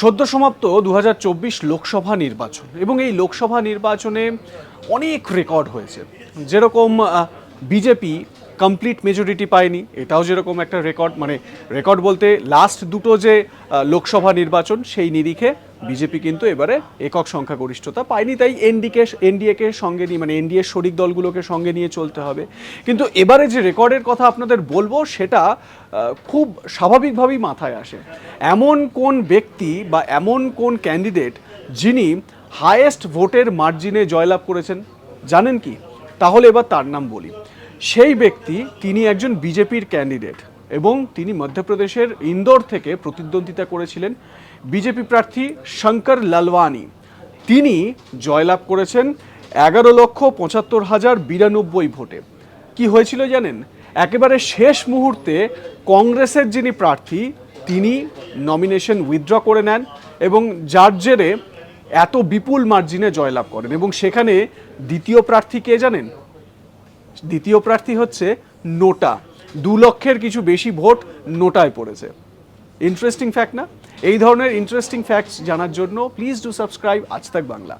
সদ্য সমাপ্ত দু হাজার চব্বিশ লোকসভা নির্বাচন এবং এই লোকসভা নির্বাচনে অনেক রেকর্ড হয়েছে। যেরকম বিজেপি কমপ্লিট মেজরিটি পায়নি, এটাও যেরকম একটা রেকর্ড মানে রেকর্ড বলতে লাস্ট দুটো যে লোকসভা নির্বাচন, সেই নিরিখে বিজেপি কিন্তু এবারে একক সংখ্যাগরিষ্ঠতা পায়নি, তাই এনডিকে, এনডিএকে সঙ্গে নিয়ে মানে এনডিএ শরিক দলগুলোকে সঙ্গে নিয়ে চলতে হবে। কিন্তু এবারে যে রেকর্ডের কথা আপনাদের বলব, সেটা খুব স্বাভাবিকভাবেই মাথায় আসে। এমন কোন ব্যক্তি বা এমন কোন ক্যান্ডিডেট যিনি হায়েস্ট ভোটের মার্জিনে জয়লাভ করেছেন, জানেন কি? তাহলে এবার তার নাম বলি। সেই ব্যক্তি, তিনি একজন বিজেপির ক্যান্ডিডেট। এবং তিনি মধ্যপ্রদেশের ইন্দোর থেকে প্রতিদ্বন্দ্বিতা করেছিলেন বিজেপি প্রার্থী শঙ্কর লালওয়ানি। তিনি জয়লাভ করেছেন এগারো লক্ষ পঁচাত্তর হাজার বিরানব্বই ভোটে। কি হয়েছিল জানেন? একেবারে শেষ মুহূর্তে কংগ্রেসের যিনি প্রার্থী, তিনি নমিনেশন উইথড্র করে নেন এবং যার জেরে এত বিপুল মার্জিনে জয়লাভ করেন এবং সেখানে দ্বিতীয় প্রার্থী কে জানেন? দ্বিতীয় প্রার্থী হচ্ছে নোটা। দু লক্ষের কিছু বেশি ভোট নোটায় পড়েছে। ইন্টারেস্টিং ফ্যাক্ট না? এই ধরনের ইন্টারেস্টিং ফ্যাক্টস জানার জন্য প্লিজ ডু সাবস্ক্রাইব আজ তাক বাংলা।